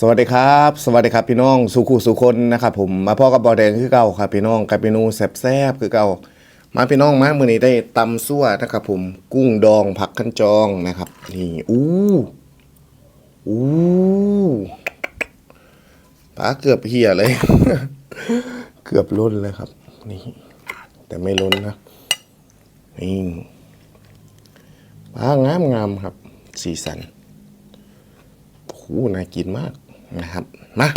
สวัสดีครับ สวัสดีครับพี่น้องสุขุสุคนนะครับผมมาพ่อกับบอแดงคือเก่าครับพี่น้องกับเมนูแซ่บๆคือเก่ามาพี่น้องมามื้อนี้ได้ตำซั่วนะครับผมกุ้งดองผักขั้นจองนะครับนี่อู้อู้ปลาเกือบเหี่ยเลย เกือบล้นเลยครับ นี่ แต่ไม่ล้นนะนี่ปลางามงามๆครับ สีสันโอ้โหน่ากินมาก นะครับมา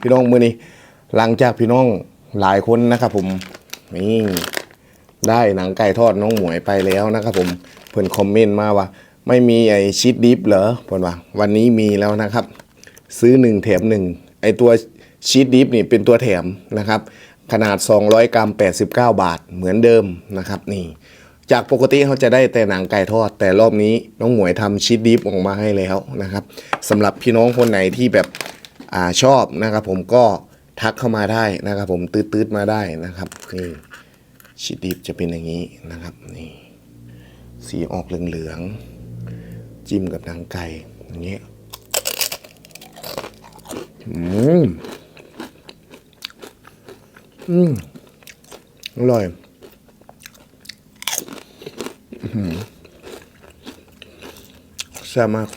พี่น้องมือนี้หลังจากพี่น้องหลายคนนะครับ ผมนี่ได้หนังไก่ทอดน้องหมวยไปแล้วนะครับ ผมเพิ่อนคอมเมนต์มาว่า ไม่มีไอชีสดิฟเหรอเพิ่นว่า วันนี้มีแล้วนะครับ ซื้อหนึ่งแถมหนึ่งไอตัวชีสดิฟนี่เป็นตัวแถมนะครับ ขนาด 200 กรัม 89 บาทเหมือนเดิมนะครับนี่จากปกติเขาจะได้แต่หนังไก่ทอด แต่รอบนี้น้องหมวยทำชีสดิฟออกมาให้แล้วนะครับสำหรับพี่น้องคนไหนที่แบบ อาชอบนะครับผมก็ทักเข้ามาได้นะครับผมตืดๆมาได้นะครับนี่ชีสดิฟจะเป็นอย่างนี้นะครับนี่สีออกเหลืองๆจิ้มกับหนังไก่อย่างเงี้ยอืมอืมอร่อยแซ่บมาก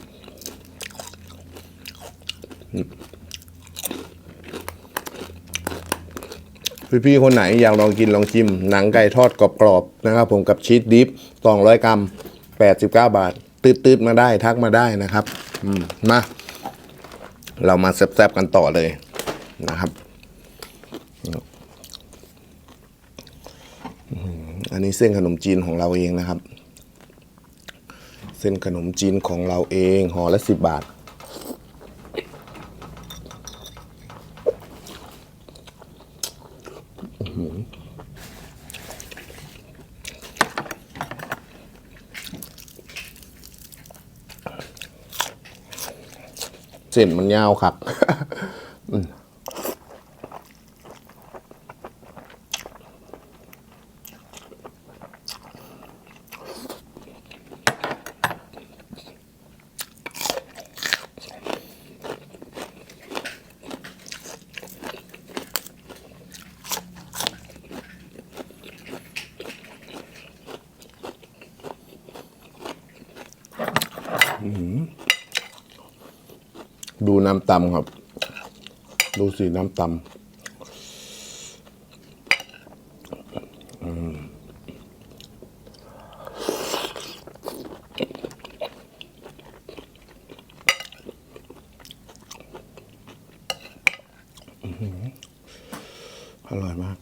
พี่ๆคนไหนอยากลองกินลองชิม หนังไก่ทอดกรอบๆนะครับ ผมกับชีสดิฟ200 กรัม 89 บาท ตืดๆมาได้ทักมาได้นะครับอืมมาเรามาแซ่บๆกันต่อเลยนะครับ อันนี้เส้นขนมจีนของเราเองนะครับ เส้นขนมจีนของเราเองห่อละสิบบาท อื้อหือเส้นมันยาวครับอืม ดูน้ำตำครับ ดูสีน้ำตำอืมอร่อยมาก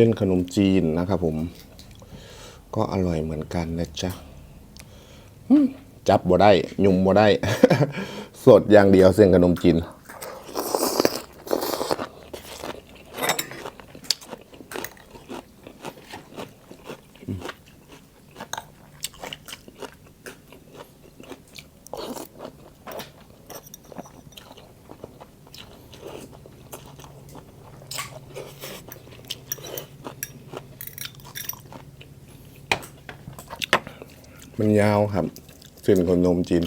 ส้นขนมจีนนะครับผม ก็อร่อยเหมือนกันนะจ๊ะจับบ่ได้ ยุ่มบ่ได้ สดอย่างเดียวเส้นขนมจีน มันยาวครับ เส้นขนมจีน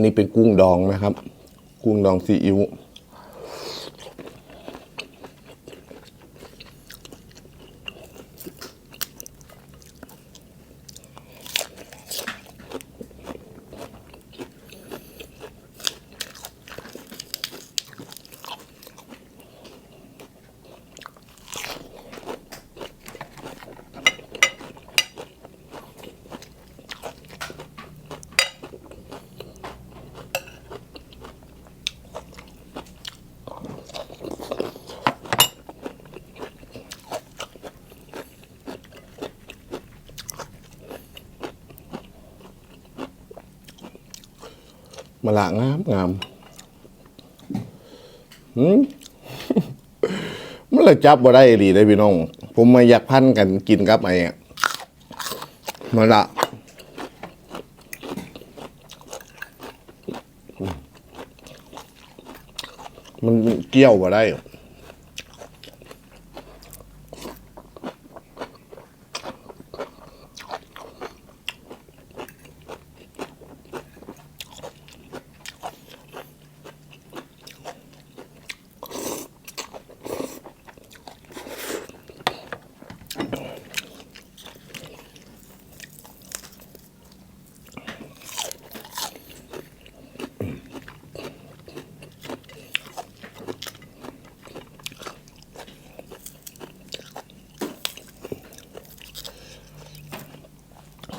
อันนี้เป็นกุ้งดองนะครับ กุ้งดองซีอิ๊ว มาละงามงามหืมมันเลยจับบ่ได้ดีได้พี่น้อง ผมมาอยากพันกันกินกับไอ้มาละมันเกี่ยวบ่ได้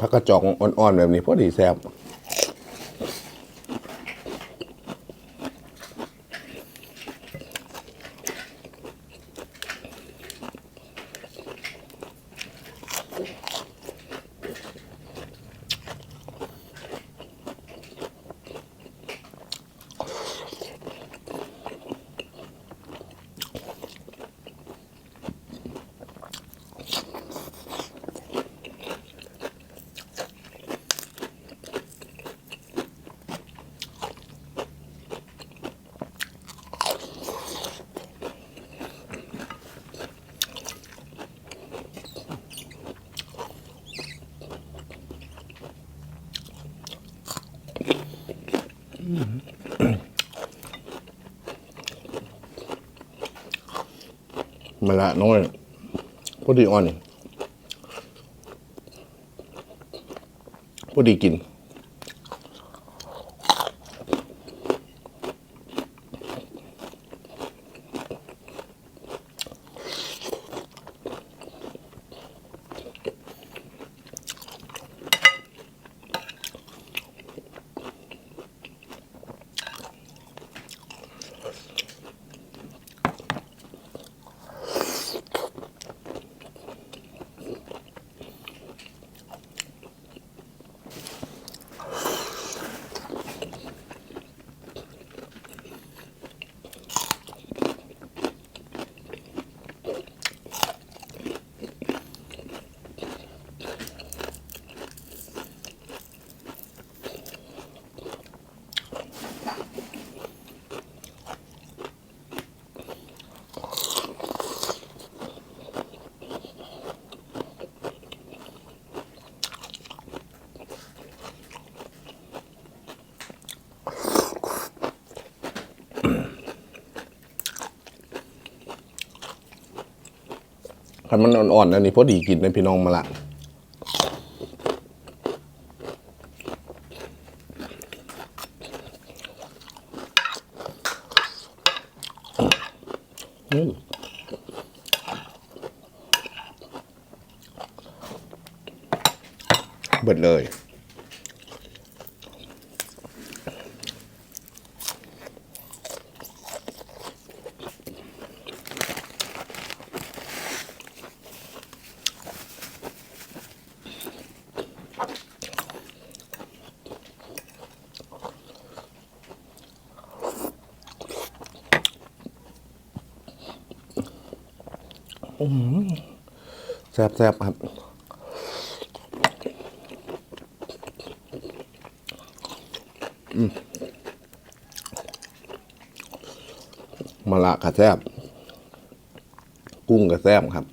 ผักกระจอกอ่อนๆแบบนี้พอดีแซ่บ มาละน้อยพอดีอ่อนพอดีกิน คันมันอ่อนๆอันนี้พอดีกินนพี่น้องมาละอืมเบิดเลย แซ่บแซ่บครับอมะละกะแซ่บกุ้งกะแซ่บครับ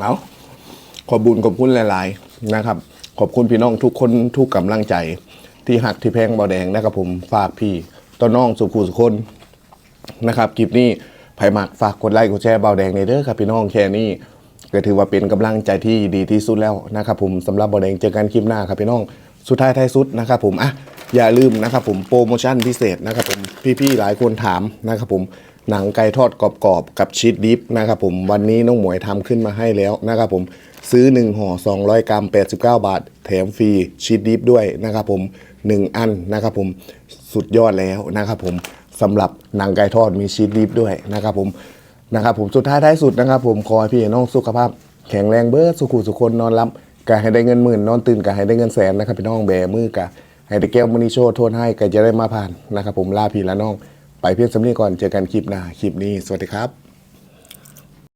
เอา ขอบุญขอบคุณหลาย ๆ นะครับ ขอบคุณพี่น้องทุกคนทุกกำลังใจ ที่หักที่แพงเบาแดงนะครับผมฝากพี่ต้นน้องสุขุสุคนนะครับคลิปนี้ไผ่หมักฝากกดไลค์กดแชร์เบาแดงในเด้อครับพี่น้องแค่นี้ก็ถือว่าเป็นกำลังใจที่ดีที่สุดแล้วนะครับผมสำหรับเบาแดงเจอกันคลิปหน้าครับพี่น้องสุดท้ายท้ายสุดนะครับผมอะอย่าลืมนะครับผมโปรโมชั่นพิเศษนะครับผมพี่ๆหลายคนถามนะครับผมหนังไก่ทอดกรอบๆกับชีสดิฟนะครับผมวันนี้น้องหมวยทำขึ้นมาให้แล้วนะครับผม ซื้อ 1ห่อ200 กรัม 89 บาท แถมฟรีชีสดิฟด้วยนะครับผม 1 อันนะครับผมสุดยอดแล้วนะครับผมสำหรับหนังไก่ทอดมีชีสดิฟด้วยนะครับผมนะครับผมสุดท้ายท้ายสุดนะครับผมขอให้พี่น้องสุขภาพ แข็งแรงเบิร์ดสุขุสุคนนอนรับกะให้ได้เงินหมื่นนอนตื่นกะให้ได้เงินแสนนะครับพี่น้องแบมือกะให้ได้แก้วมณีโชว์โทษให้กะจะได้มาผ่านนะครับผมลาพี่และน้อง ไปเพียงสำนีก่อนเจอกันคลิปหน้าคลิปนี้สวัสดีครับ